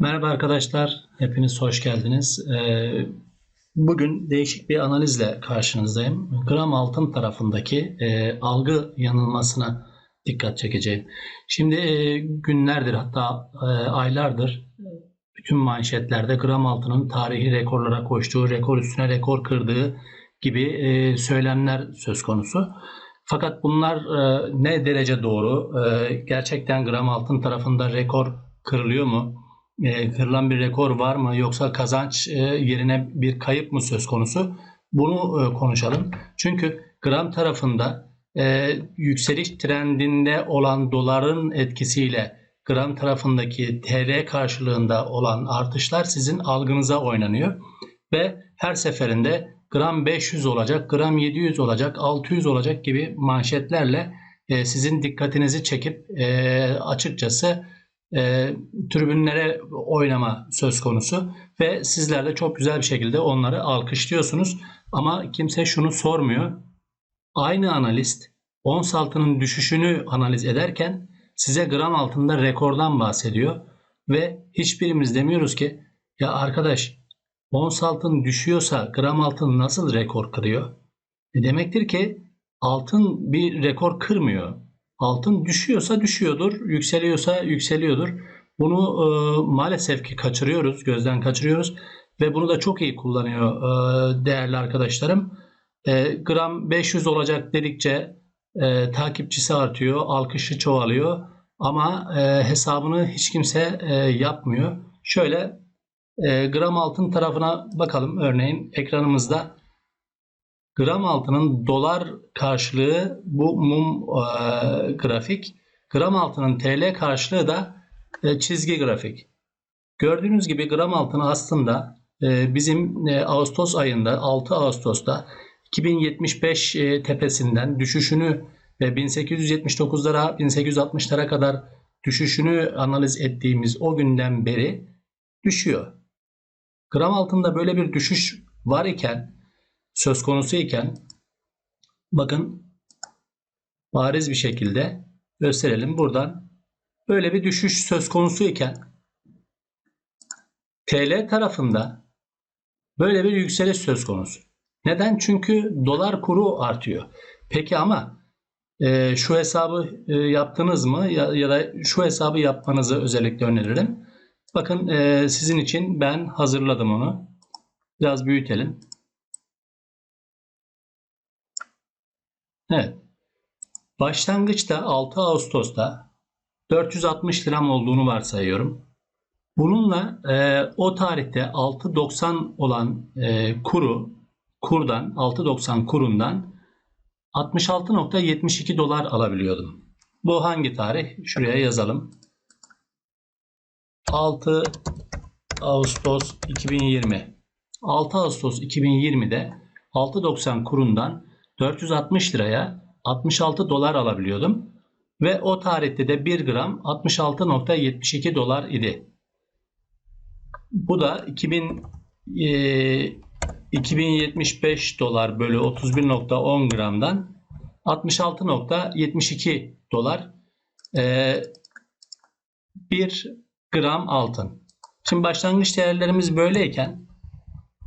Merhaba arkadaşlar, hepiniz hoş geldiniz. Ee, Bugün değişik bir analizle karşınızdayım. Gram altın tarafındaki e, algı yanılmasına dikkat çekeceğim. Şimdi e, günlerdir hatta e, aylardır bütün manşetlerde gram altının tarihi rekorlara koştuğu, rekor üstüne rekor kırdığı gibi söylemler söz konusu. Fakat bunlar ne derece doğru? Gerçekten gram altın tarafında rekor kırılıyor mu? E, kırılan bir rekor var mı yoksa kazanç e, yerine bir kayıp mı söz konusu? Bunu e, konuşalım. Çünkü gram tarafında e, yükseliş trendinde olan doların etkisiyle gram tarafındaki TL karşılığında olan artışlar sizin algınıza oynanıyor ve her seferinde gram 500 olacak, gram 700 olacak, 600 olacak gibi manşetlerle e, sizin dikkatinizi çekip e, açıkçası e, tribünlere oynama söz konusu ve sizler de çok güzel bir şekilde onları alkışlıyorsunuz. Ama kimse şunu sormuyor. Aynı analist ons altının düşüşünü analiz ederken size gram altında rekordan bahsediyor ve hiçbirimiz demiyoruz ki ya arkadaş ons altın düşüyorsa gram altın nasıl rekor kırıyor? E demektir ki altın bir rekor kırmıyor. Altın düşüyorsa düşüyordur, yükseliyorsa yükseliyordur. Bunu e, maalesef ki kaçırıyoruz, gözden kaçırıyoruz ve bunu da çok iyi kullanıyor e, değerli arkadaşlarım. E, gram 500 olacak dedikçe e, takipçisi artıyor, alkışı çoğalıyor ama e, hesabını hiç kimse e, yapmıyor. Şöyle e, gram altın tarafına bakalım örneğin ekranımızda Gram altının dolar karşılığı bu mum e, grafik. Gram altının TL karşılığı da e, çizgi grafik. Gördüğünüz gibi gram altın aslında e, bizim e, Ağustos ayında 6 Ağustos'ta 2075 e, tepesinden düşüşünü ve 1879'lara 1860'lara kadar düşüşünü analiz ettiğimiz o günden beri düşüyor. Gram altında böyle bir düşüş var iken söz konusu iken bakın bariz bir şekilde gösterelim buradan böyle bir düşüş söz konusu iken TL tarafında böyle bir yükseliş söz konusu. Neden? Çünkü dolar kuru artıyor. Peki ama e, şu hesabı e, yaptınız mı ya, ya da şu hesabı yapmanızı özellikle öneririm. Bakın e, sizin için ben hazırladım onu. Biraz büyütelim. Evet. Başlangıçta 6 Ağustos'ta 460 liram olduğunu varsayıyorum. Bununla e, o tarihte 6.90 olan e, kuru kurdan 6.90 kurundan 66.72 dolar alabiliyordum. Bu hangi tarih? Şuraya yazalım. 6 Ağustos 2020. 6 Ağustos 2020'de 6.90 kurundan 460 liraya 66 dolar alabiliyordum. Ve o tarihte de 1 gram 66.72 dolar idi. Bu da 2000 e, 2075 dolar bölü 31.10 gramdan 66.72 dolar e, 1 gram altın. Şimdi başlangıç değerlerimiz böyleyken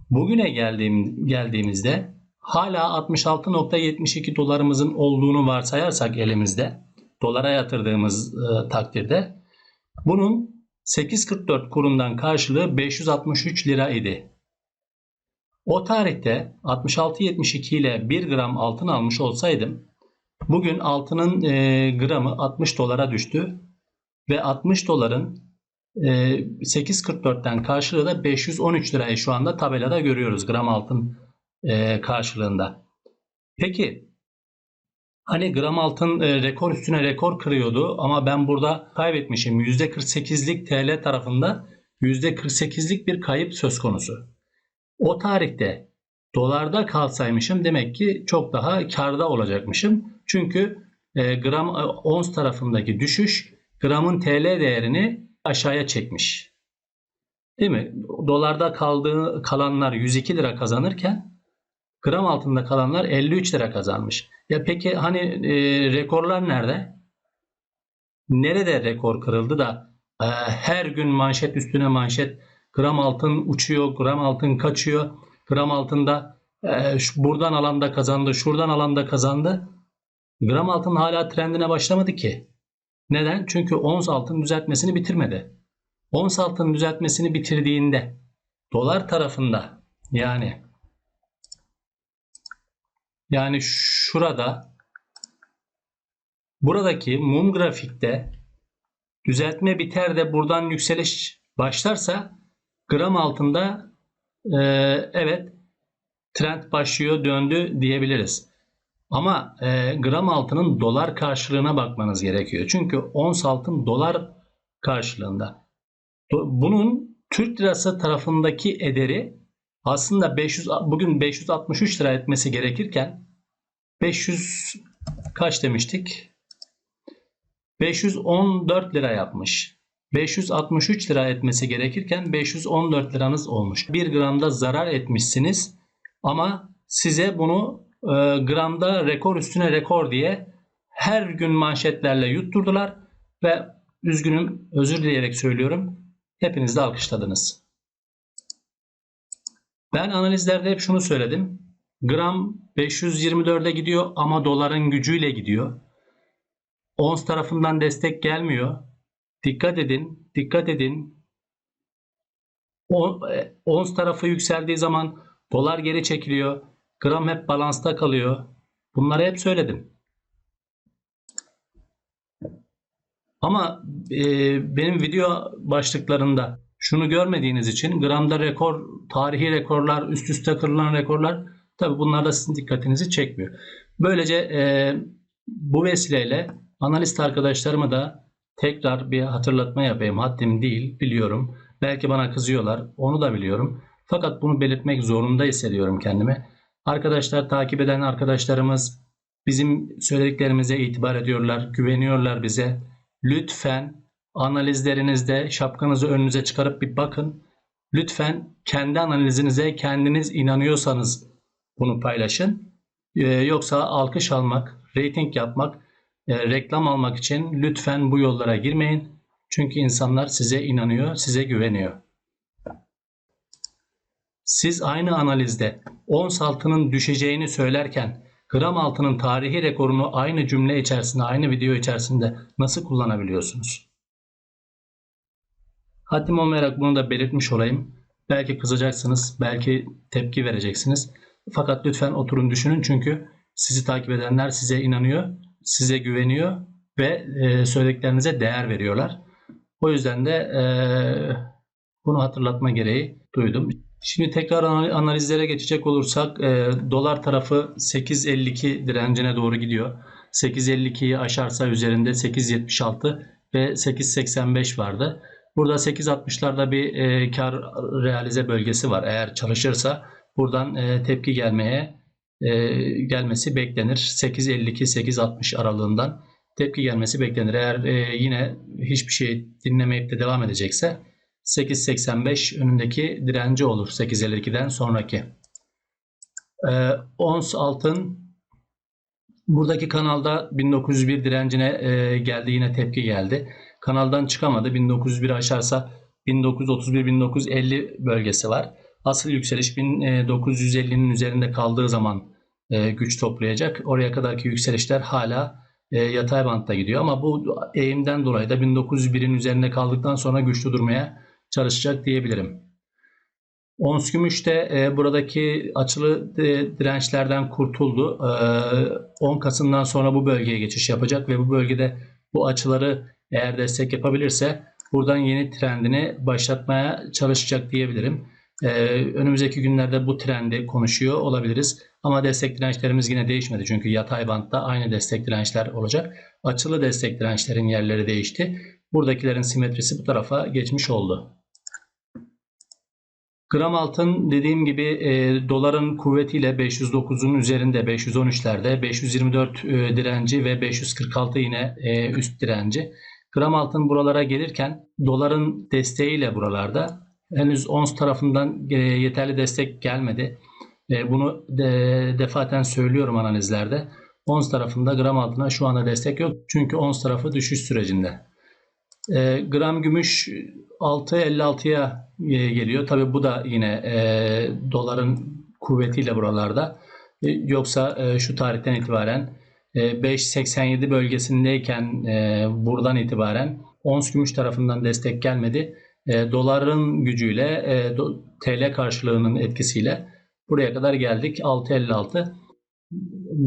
bugüne geldiğim, geldiğimizde hala 66.72 dolarımızın olduğunu varsayarsak elimizde dolara yatırdığımız e, takdirde bunun 8.44 kurundan karşılığı 563 lira idi. O tarihte 66.72 ile 1 gram altın almış olsaydım bugün altının e, gramı 60 dolara düştü ve 60 doların e, 8.44'ten karşılığı da 513 lirayı şu anda tabelada görüyoruz gram altın e, karşılığında. Peki hani gram altın e, rekor üstüne rekor kırıyordu ama ben burada kaybetmişim. %48'lik TL tarafında %48'lik bir kayıp söz konusu. O tarihte dolarda kalsaymışım demek ki çok daha karda olacakmışım. Çünkü e, gram ons tarafındaki düşüş gramın TL değerini aşağıya çekmiş. Değil mi? Dolarda kaldığı kalanlar 102 lira kazanırken gram altında kalanlar 53 lira kazanmış. Ya peki hani e, rekorlar nerede? Nerede rekor kırıldı da e, her gün manşet üstüne manşet gram altın uçuyor, gram altın kaçıyor. Gram altında e, şu- buradan alanda kazandı, şuradan alanda kazandı. Gram altın hala trendine başlamadı ki. Neden? Çünkü ons altın düzeltmesini bitirmedi. Ons altın düzeltmesini bitirdiğinde dolar tarafında yani yani şurada buradaki mum grafikte düzeltme biter de buradan yükseliş başlarsa gram altında e, evet trend başlıyor döndü diyebiliriz. Ama e, gram altının dolar karşılığına bakmanız gerekiyor. Çünkü ons altın dolar karşılığında. Bunun Türk lirası tarafındaki ederi aslında 500 bugün 563 lira etmesi gerekirken 500 kaç demiştik? 514 lira yapmış. 563 lira etmesi gerekirken 514 liranız olmuş. 1 gramda zarar etmişsiniz ama size bunu e, gramda rekor üstüne rekor diye her gün manşetlerle yutturdular ve üzgünüm özür dileyerek söylüyorum hepiniz de alkışladınız. Ben analizlerde hep şunu söyledim. Gram 524'e gidiyor ama doların gücüyle gidiyor. Ons tarafından destek gelmiyor. Dikkat edin, dikkat edin. E, Ons tarafı yükseldiği zaman dolar geri çekiliyor. Gram hep balansta kalıyor. Bunları hep söyledim. Ama e, benim video başlıklarında şunu görmediğiniz için gramda rekor, tarihi rekorlar, üst üste kırılan rekorlar tabi bunlar da sizin dikkatinizi çekmiyor. Böylece e, bu vesileyle analist arkadaşlarıma da tekrar bir hatırlatma yapayım. Haddim değil biliyorum. Belki bana kızıyorlar. Onu da biliyorum. Fakat bunu belirtmek zorunda hissediyorum kendimi. Arkadaşlar takip eden arkadaşlarımız bizim söylediklerimize itibar ediyorlar, güveniyorlar bize. Lütfen analizlerinizde şapkanızı önünüze çıkarıp bir bakın. Lütfen kendi analizinize kendiniz inanıyorsanız bunu paylaşın. Ee, yoksa alkış almak, reyting yapmak, e, reklam almak için lütfen bu yollara girmeyin. Çünkü insanlar size inanıyor, size güveniyor. Siz aynı analizde ons altının düşeceğini söylerken gram altının tarihi rekorunu aynı cümle içerisinde, aynı video içerisinde nasıl kullanabiliyorsunuz? Haddim olmayarak bunu da belirtmiş olayım. Belki kızacaksınız, belki tepki vereceksiniz. Fakat lütfen oturun düşünün çünkü sizi takip edenler size inanıyor, size güveniyor ve e, söylediklerinize değer veriyorlar. O yüzden de e, bunu hatırlatma gereği duydum. Şimdi tekrar anal- analizlere geçecek olursak e, dolar tarafı 8.52 direncine doğru gidiyor. 8.52'yi aşarsa üzerinde 8.76 ve 8.85 vardı. Burada 8.60'larda bir e, kar realize bölgesi var. Eğer çalışırsa buradan e, tepki gelmeye e, gelmesi beklenir. 8.52-8.60 aralığından tepki gelmesi beklenir. Eğer e, yine hiçbir şey dinlemeyip de devam edecekse 8.85 önündeki direnci olur 8.52'den sonraki. Ee, ons altın buradaki kanalda 1901 direncine e, geldi yine tepki geldi. Kanaldan çıkamadı. 1901 aşarsa 1931-1950 bölgesi var. Asıl yükseliş 1950'nin üzerinde kaldığı zaman e, güç toplayacak. Oraya kadarki yükselişler hala e, yatay bantta gidiyor. Ama bu eğimden dolayı da 1901'in üzerinde kaldıktan sonra güçlü durmaya çalışacak diyebilirim. Ons gümüş de e, buradaki açılı e, dirençlerden kurtuldu. E, 10 Kasım'dan sonra bu bölgeye geçiş yapacak ve bu bölgede bu açıları eğer destek yapabilirse buradan yeni trendini başlatmaya çalışacak diyebilirim. E, önümüzdeki günlerde bu trendi konuşuyor olabiliriz. Ama destek dirençlerimiz yine değişmedi. Çünkü yatay bantta aynı destek dirençler olacak. Açılı destek dirençlerin yerleri değişti. Buradakilerin simetrisi bu tarafa geçmiş oldu. Gram altın dediğim gibi e, doların kuvvetiyle 509'un üzerinde 513'lerde 524 e, direnci ve 546 yine e, üst direnci. Gram altın buralara gelirken doların desteğiyle buralarda henüz ons tarafından e, yeterli destek gelmedi. E, bunu de, defaten söylüyorum analizlerde. Ons tarafında gram altına şu anda destek yok. Çünkü ons tarafı düşüş sürecinde. E, gram gümüş 6.56'ya e, geliyor. Tabii bu da yine e, doların kuvvetiyle buralarda. E, yoksa e, şu tarihten itibaren 5.87 bölgesindeyken e, buradan itibaren ons gümüş tarafından destek gelmedi. E, doların gücüyle e, TL karşılığının etkisiyle buraya kadar geldik. 6.56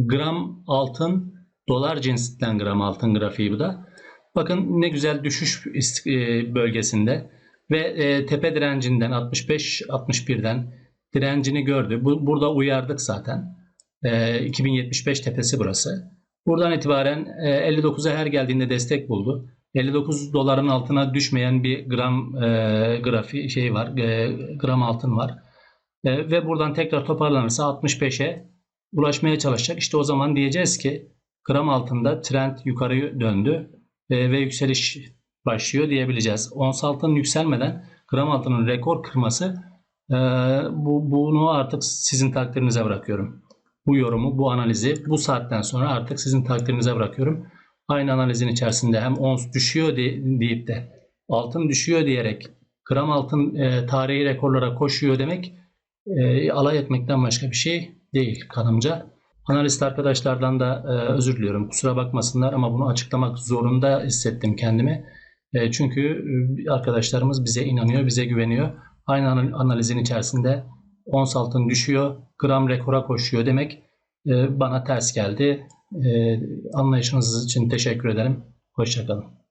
gram altın dolar cinsinden gram altın grafiği bu da. Bakın ne güzel düşüş bölgesinde ve tepe direncinden 65-61'den direncini gördü. Bu, burada uyardık zaten. E, 2075 tepesi burası. Buradan itibaren e, 59'a her geldiğinde destek buldu. 59 doların altına düşmeyen bir gram e, grafiği şey var, e, gram altın var. E, ve buradan tekrar toparlanırsa 65'e ulaşmaya çalışacak. İşte o zaman diyeceğiz ki gram altında trend yukarı döndü e, ve yükseliş başlıyor diyebileceğiz. Ons altın yükselmeden gram altının rekor kırması e, bu, bunu artık sizin takdirinize bırakıyorum. Bu yorumu, bu analizi bu saatten sonra artık sizin takdirinize bırakıyorum. Aynı analizin içerisinde hem ons düşüyor de- deyip de altın düşüyor diyerek gram altın e, tarihi rekorlara koşuyor demek e, alay etmekten başka bir şey değil kanımca. Analist arkadaşlardan da e, özür diliyorum. Kusura bakmasınlar ama bunu açıklamak zorunda hissettim kendimi. E, çünkü e, arkadaşlarımız bize inanıyor, bize güveniyor. Aynı anal- analizin içerisinde ons altın düşüyor, gram rekora koşuyor demek e, bana ters geldi. E, anlayışınız için teşekkür ederim. Hoşçakalın.